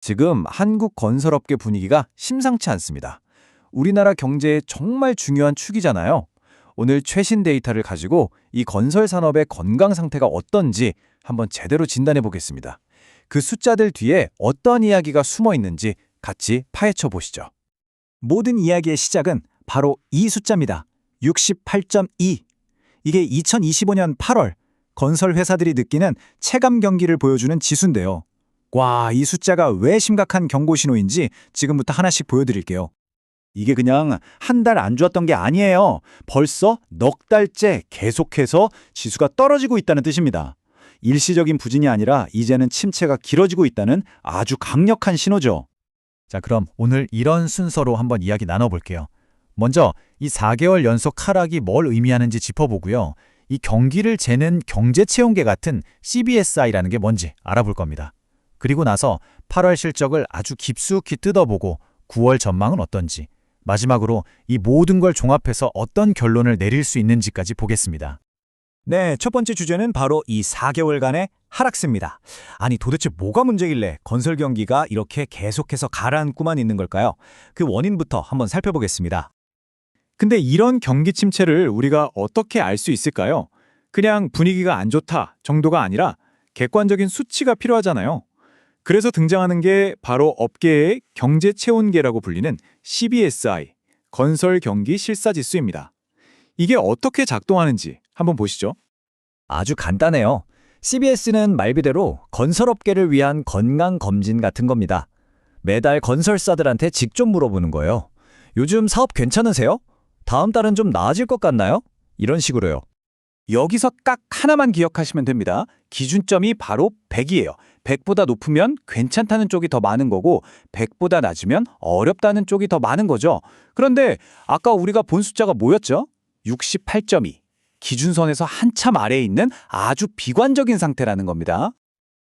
지금 한국 건설업계 분위기가 심상치 않습니다. 우리나라 경제에 정말 중요한 축이잖아요. 오늘 최신 데이터를 가지고 이 건설 산업의 건강 상태가 어떤지 한번 제대로 진단해 보겠습니다. 그 숫자들 뒤에 어떤 이야기가 숨어 있는지 같이 파헤쳐 보시죠. 모든 이야기의 시작은 바로 이 숫자입니다. 68.2. 이게 2025년 8월 건설 회사들이 느끼는 체감 경기를 보여주는 지수인데요. 와, 이 숫자가 왜 심각한 경고 신호인지 지금부터 하나씩 보여드릴게요. 이게 그냥 한 달 안 좋았던 게 아니에요. 벌써 넉 달째 계속해서 지수가 떨어지고 있다는 뜻입니다. 일시적인 부진이 아니라 이제는 침체가 길어지고 있다는 아주 강력한 신호죠. 자, 그럼 오늘 이런 순서로 한번 이야기 나눠볼게요. 먼저 이 4개월 연속 하락이 뭘 의미하는지 짚어보고요. 이 경기를 재는 경제체온계 같은 CBSI라는 게 뭔지 알아볼 겁니다. 그리고 나서 8월 실적을 아주 깊숙이 뜯어보고 9월 전망은 어떤지, 마지막으로 이 모든 걸 종합해서 어떤 결론을 내릴 수 있는지까지 보겠습니다. 네, 첫 번째 주제는 바로 이 4개월간의 하락세입니다. 아니 도대체 뭐가 문제길래 건설 경기가 이렇게 계속해서 가라앉고만 있는 걸까요? 그 원인부터 한번 살펴보겠습니다. 근데 이런 경기 침체를 우리가 어떻게 알 수 있을까요? 그냥 분위기가 안 좋다 정도가 아니라 객관적인 수치가 필요하잖아요. 그래서 등장하는 게 바로 업계의 경제 체온계라고 불리는 CBSI, 건설 경기 실사지수입니다. 이게 어떻게 작동하는지 한번 보시죠. 아주 간단해요. CBS는 말 그대로 건설업계를 위한 건강검진 같은 겁니다. 매달 건설사들한테 직접 물어보는 거예요. 요즘 사업 괜찮으세요? 다음 달은 좀 나아질 것 같나요? 이런 식으로요. 여기서 딱 하나만 기억하시면 됩니다. 기준점이 바로 100이에요. 100보다 높으면 괜찮다는 쪽이 더 많은 거고 100보다 낮으면 어렵다는 쪽이 더 많은 거죠. 그런데 아까 우리가 본 숫자가 뭐였죠? 68.2. 기준선에서 한참 아래에 있는 아주 비관적인 상태라는 겁니다.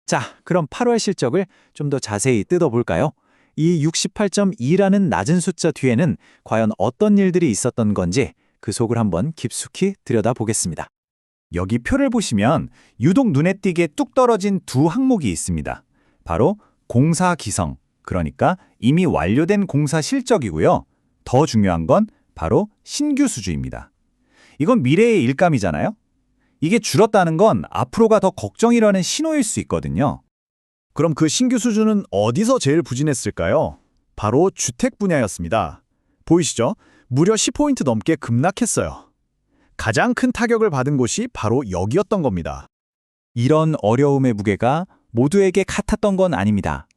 자, 그럼 8월 실적을 좀 더 자세히 뜯어볼까요? 이 68.2라는 낮은 숫자 뒤에는 과연 어떤 일들이 있었던 건지 그 속을 한번 깊숙이 들여다보겠습니다. 여기 표를 보시면 유독 눈에 띄게 뚝 떨어진 두 항목이 있습니다. 바로 공사 기성, 그러니까 이미 완료된 공사 실적이고요. 더 중요한 건 바로 신규 수주입니다. 이건 미래의 일감이잖아요. 이게 줄었다는 건 앞으로가 더 걱정이라는 신호일 수 있거든요. 그럼 그 신규 수준은 어디서 제일 부진했을까요? 바로 주택 분야였습니다. 보이시죠? 무려 10포인트 넘게 급락했어요. 가장 큰 타격을 받은 곳이 바로 여기였던 겁니다. 이런 어려움의 무게가 모두에게 같았던 건 아닙니다.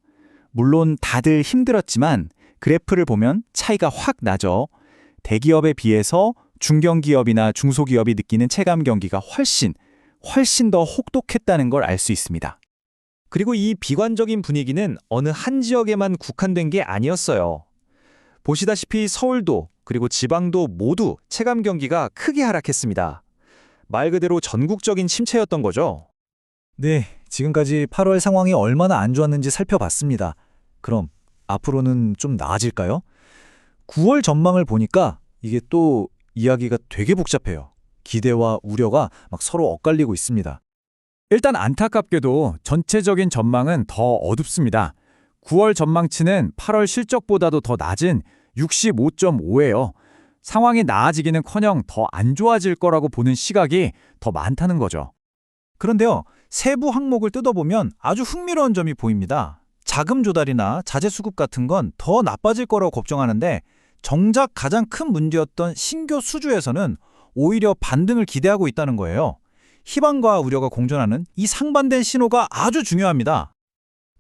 물론 다들 힘들었지만 그래프를 보면 차이가 확 나죠. 대기업에 비해서 중견기업이나 중소기업이 느끼는 체감 경기가 훨씬, 훨씬 더 혹독했다는 걸 알 수 있습니다. 그리고 이 비관적인 분위기는 어느 한 지역에만 국한된 게 아니었어요. 보시다시피 서울도 그리고 지방도 모두 체감 경기가 크게 하락했습니다. 말 그대로 전국적인 침체였던 거죠. 네, 지금까지 8월 상황이 얼마나 안 좋았는지 살펴봤습니다. 그럼 앞으로는 좀 나아질까요? 9월 전망을 보니까 이게 또 이야기가 되게 복잡해요. 기대와 우려가 막 서로 엇갈리고 있습니다. 일단 안타깝게도 전체적인 전망은 더 어둡습니다. 9월 전망치는 8월 실적보다도 더 낮은 65.5예요. 상황이 나아지기는커녕 더 안 좋아질 거라고 보는 시각이 더 많다는 거죠. 그런데요, 세부 항목을 뜯어보면 아주 흥미로운 점이 보입니다. 자금 조달이나 자재 수급 같은 건 더 나빠질 거라고 걱정하는데 정작 가장 큰 문제였던 신규 수주에서는 오히려 반등을 기대하고 있다는 거예요. 희망과 우려가 공존하는 이 상반된 신호가 아주 중요합니다.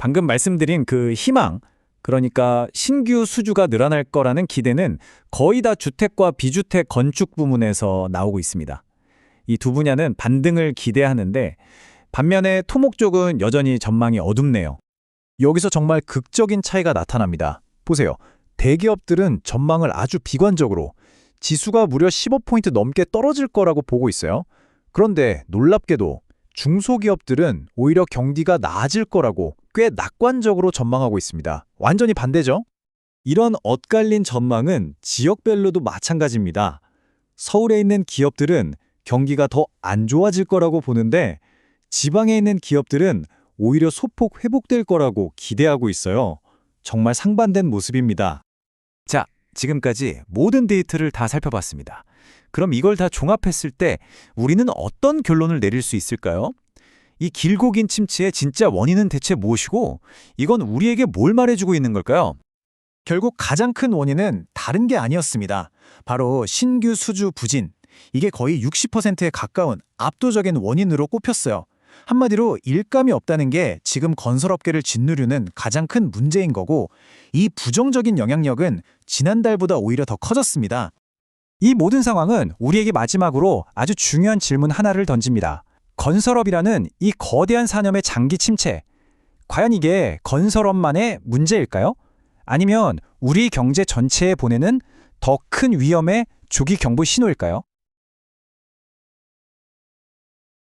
방금 말씀드린 그 희망, 그러니까 신규 수주가 늘어날 거라는 기대는 거의 다 주택과 비주택 건축 부문에서 나오고 있습니다. 이 두 분야는 반등을 기대하는데 반면에 토목 쪽은 여전히 전망이 어둡네요. 여기서 정말 극적인 차이가 나타납니다. 보세요. 대기업들은 전망을 아주 비관적으로 지수가 무려 15포인트 넘게 떨어질 거라고 보고 있어요. 그런데 놀랍게도 중소기업들은 오히려 경기가 나아질 거라고 꽤 낙관적으로 전망하고 있습니다. 완전히 반대죠? 이런 엇갈린 전망은 지역별로도 마찬가지입니다. 서울에 있는 기업들은 경기가 더 안 좋아질 거라고 보는데 지방에 있는 기업들은 오히려 소폭 회복될 거라고 기대하고 있어요. 정말 상반된 모습입니다. 지금까지 모든 데이터를 다 살펴봤습니다. 그럼 이걸 다 종합했을 때 우리는 어떤 결론을 내릴 수 있을까요? 이 길고 긴 침체의 진짜 원인은 대체 무엇이고 이건 우리에게 뭘 말해주고 있는 걸까요? 결국 가장 큰 원인은 다른 게 아니었습니다. 바로 신규 수주 부진. 이게 거의 60%에 가까운 압도적인 원인으로 꼽혔어요. 한마디로 일감이 없다는 게 지금 건설업계를 짓누르는 가장 큰 문제인 거고 이 부정적인 영향력은 지난달보다 오히려 더 커졌습니다. 이 모든 상황은 우리에게 마지막으로 아주 중요한 질문 하나를 던집니다. 건설업이라는 이 거대한 산업의 장기 침체. 과연 이게 건설업만의 문제일까요? 아니면 우리 경제 전체에 보내는 더 큰 위험의 조기 경보 신호일까요?